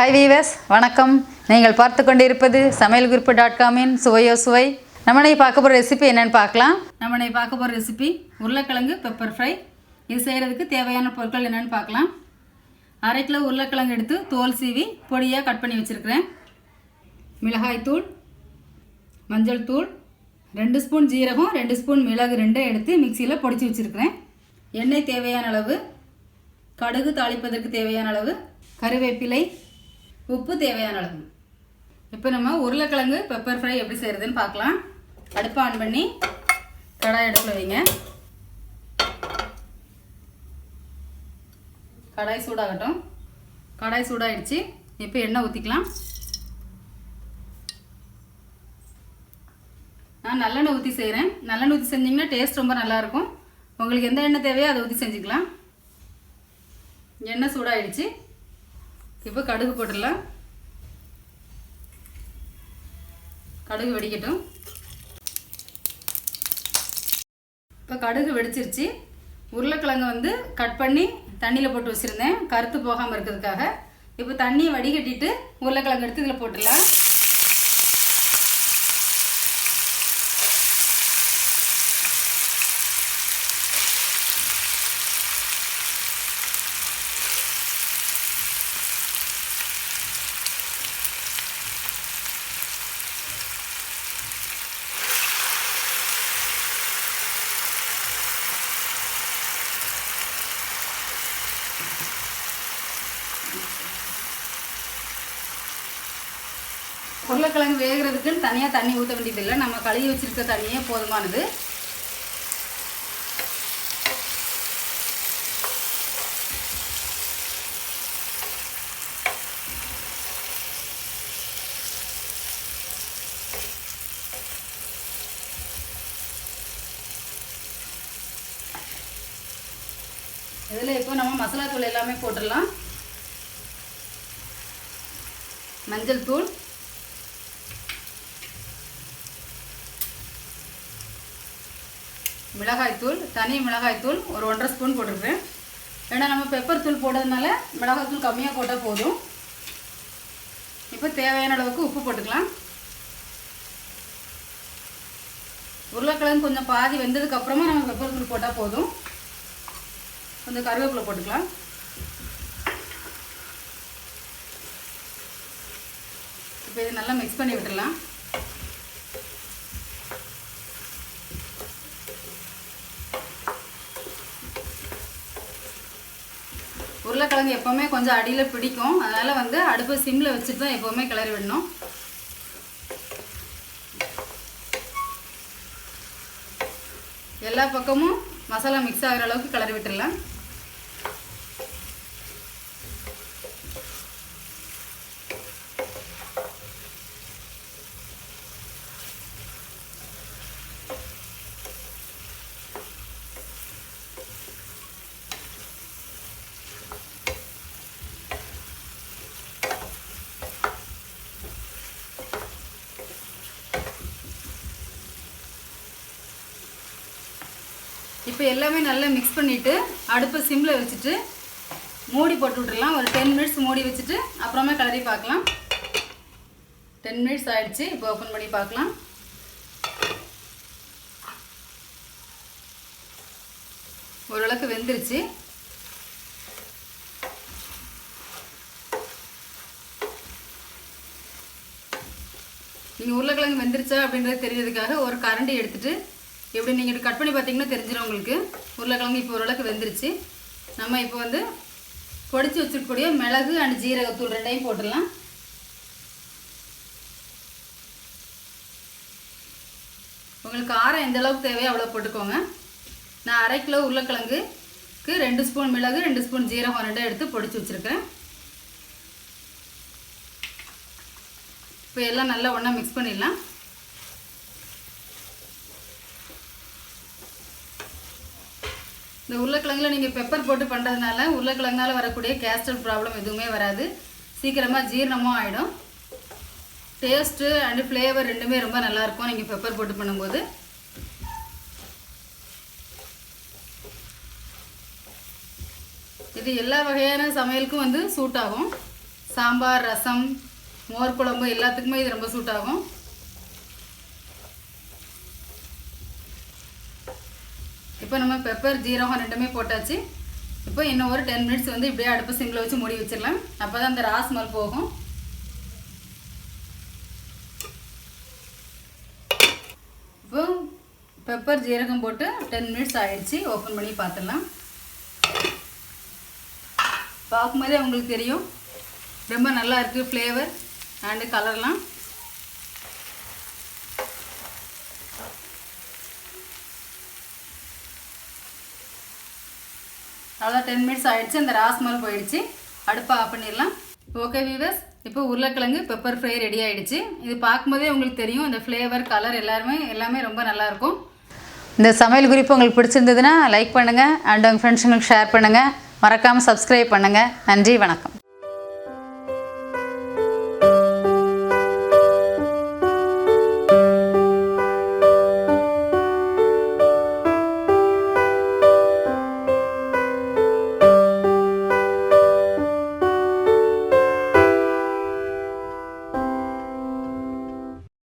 Hi viewers வணக்கம். நீங்கள் பார்த்து கொண்டிருப்பது சமையல் குறிப்பு டாட் காமின் சுவையோ சுவை. நம்மனை பார்க்க போகிற ரெசிபி என்னென்னு பார்க்கலாம். நம்மனை பார்க்க போகிற ரெசிபி உருளைக்கிழங்கு பெப்பர் ஃப்ரை இது செய்கிறதுக்கு தேவையான பொருட்கள் என்னென்னு பார்க்கலாம். அரை கிலோ உருளைக்கிழங்கு எடுத்து தோல் சீவி பொடியாக கட் பண்ணி வச்சுருக்கிறேன். மிளகாய்த்தூள் மஞ்சள் தூள் ரெண்டு ஸ்பூன் ஜீரகம் ரெண்டு ஸ்பூன் மிளகு ரெண்டும் எடுத்து மிக்சியில் பொடிச்சு வச்சுருக்கிறேன். எண்ணெய் தேவையான அளவு கடுகு தாளிப்பதற்கு தேவையான அளவு கருவேப்பிலை உப்பு தேவையான அளவு. இப்போ நம்ம உருளைக்கிழங்கு பெப்பர் ஃப்ரை எப்படி செய்கிறதுன்னு பார்க்கலாம். அடுப்பை ஆன் பண்ணி கடாய் அடுப்பில் வைங்க. கடாய் சூடாகட்டும். கடாய் சூடாகிடுச்சு இப்போ எண்ணெய் ஊற்றிக்கலாம் நான் நல்லெண்ணெய் ஊற்றி செய்கிறேன் நல்லெண்ணெய் ஊற்றி செஞ்சிங்கன்னா டேஸ்ட் ரொம்ப நல்லாயிருக்கும். உங்களுக்கு எந்த எண்ணெய் தேவையோ அதை ஊற்றி செஞ்சுக்கலாம். எண்ணெய் சூடாகிடுச்சு இப்போ கடுகு போட்டுடலாம். கடுகு வெடிக்கட்டும். இப்போ கடுகு வெடிச்சிருச்சு. உருளைக்கிழங்கு வந்து கட் பண்ணி தண்ணியில் போட்டு வச்சுருந்தேன். கருத்து போகாமல் இருக்கிறதுக்காக. இப்போ தண்ணியை வடிகட்டிட்டு உருளைக்கிழங்கு எடுத்து இதில் போட்டுடலாம். உருளைக்கிழங்கு வேகிறதுக்குன்னு தனியாக தண்ணி ஊற்ற வேண்டியதில்லை. நம்ம கழுவி வச்சிருக்க தண்ணியே போதுமானது. இதில் இப்போ நம்ம மசாலா தூள் எல்லாமே போட்டுடலாம். மஞ்சள் தூள். மிளகாய்த்தூள் தனி மிளகாய்த்தூள் ஒரு ஒன்றரை ஸ்பூன் போட்டிருக்கேன். ஏன்னா நம்ம பெப்பர் தூள் போடுறதுனால மிளகாய்த்தூள் கம்மியாக போட்டால் போதும். இப்போ தேவையான அளவுக்கு உப்பு போட்டுக்கலாம். உருளைக்கிழங்கு கொஞ்சம் பாதி வெந்ததுக்கு அப்புறமா நம்ம பெப்பர் தூள் போட்டால் போதும். கொஞ்சம் கருவேப்பிலை போட்டுக்கலாம். இப்போ இது நல்லா மிக்ஸ் பண்ணி விட்டுடலாம். உருளைக்கிழங்கு எப்போவுமே கொஞ்சம் அடியில் பிடிக்கும். அதனால் வந்து அடுப்பை சிம்மில் வச்சுட்டு தான் எப்போவுமே கிளறி விடணும். எல்லா பக்கமும் மசாலா மிக்ஸ் ஆகிற அளவுக்கு கிளறி விட்டுடலாம் இப்போ எல்லாமே நல்லா மிக்ஸ் பண்ணிவிட்டு அடுப்பை சிம்மில் வச்சுட்டு மூடி போட்டு விட்டுடலாம் ஒரு டென் மினிட்ஸ் மூடி வச்சுட்டு அப்புறமா கிளறி பார்க்கலாம். டென் மினிட்ஸ் ஆகிடுச்சு இப்போ ஓப்பன் பண்ணி பார்க்கலாம். ஓரளவுக்கு வெந்துருச்சு. நீங்கள் உருளைக்கிழங்கு வெந்துருச்சா அப்படின்றது தெரியறதுக்காக ஒரு கரண்டி எடுத்துகிட்டு எப்படி நீங்கள் கட் பண்ணி பார்த்தீங்கன்னா தெரிஞ்சிடும் உங்களுக்கு. உருளைக்கிழங்கு இப்போ ஓரளவுக்கு வெந்துருச்சு. நம்ம இப்போ வந்து பொடிச்சு வச்சுருக்கக்கூடிய மிளகு அண்ட் ஜீரகத்தூள் ரெண்டையும் போட்டுடலாம். உங்களுக்கு காரம் எந்த அளவுக்கு தேவையோ அவ்வளோ போட்டுக்கோங்க. நான் அரை கிலோ உருளைக்கிழங்குக்கு ரெண்டு ஸ்பூன் மிளகு ரெண்டு ஸ்பூன் ஜீரகம் ரெண்டும் எடுத்து பொடிச்சு வச்சுருக்கேன் இப்போ எல்லாம் நல்லா ஒன்றா மிக்ஸ் பண்ணிடலாம். இந்த உருளைக்கிழங்குல நீங்கள் பெப்பர் போட்டு பண்ணுறதுனால உருளைக்கிழங்குனால வரக்கூடிய கேஸ்ட்ரல் ப்ராப்ளம் எதுவுமே வராது. சீக்கிரமாக ஜீரணமும் ஆகிடும் டேஸ்ட்டு அண்டு ஃப்ளேவர் ரெண்டுமே ரொம்ப நல்லாயிருக்கும் நீங்கள் பெப்பர் போட்டு பண்ணும்போது. இது எல்லா வகையான சமையலுக்கும் வந்து சூட் ஆகும். சாம்பார் ரசம் மோர் குழம்பு எல்லாத்துக்குமே இது ரொம்ப சூட் ஆகும். இப்போ நம்ம பெப்பர் ஜீரகம் ரெண்டுமே போட்டாச்சு. இப்போ இன்னும் ஒரு டென் மினிட்ஸ் வந்து இப்படியே அடுப்பு சிம்மில் வச்சு மூடி வச்சிடலாம். அப்போ தான் அந்த ராஸ்மல் போகும். இப்போ பெப்பர் ஜீரகம் போட்டு டென் மினிட்ஸ் ஆயிடுச்சு. ஓப்பன் பண்ணி பார்த்துடலாம். பார்க்கும்போதே உங்களுக்கு தெரியும். ரொம்ப நல்லா இருக்குது ஃப்ளேவர் அண்டு கலர்லாம் அவ்வளோ டென் மினிட்ஸ் ஆகிடுச்சு அந்த ராஸ்மல் போயிடுச்சு. அடுப்பை ஆஃப் பண்ணிடலாம். ஓகே வீவர்ஸ் இப்போ உருளைக்கிழங்கு பெப்பர் ஃப்ரை ரெடி ஆகிடுச்சு இது பார்க்கும்போதே உங்களுக்கு தெரியும் இந்த ஃப்ளேவர் கலர் எல்லாருமே எல்லாமே ரொம்ப நல்லாயிருக்கும் இந்த சமையல் குறிப்பு உங்களுக்கு பிடிச்சிருந்ததுன்னா லைக் பண்ணுங்கள் அண்ட் உங்கள் ஃப்ரெண்ட்ஸுங்களுக்கு ஷேர் பண்ணுங்கள் மறக்காமல் சப்ஸ்கிரைப் பண்ணுங்கள் நன்றி வணக்கம்.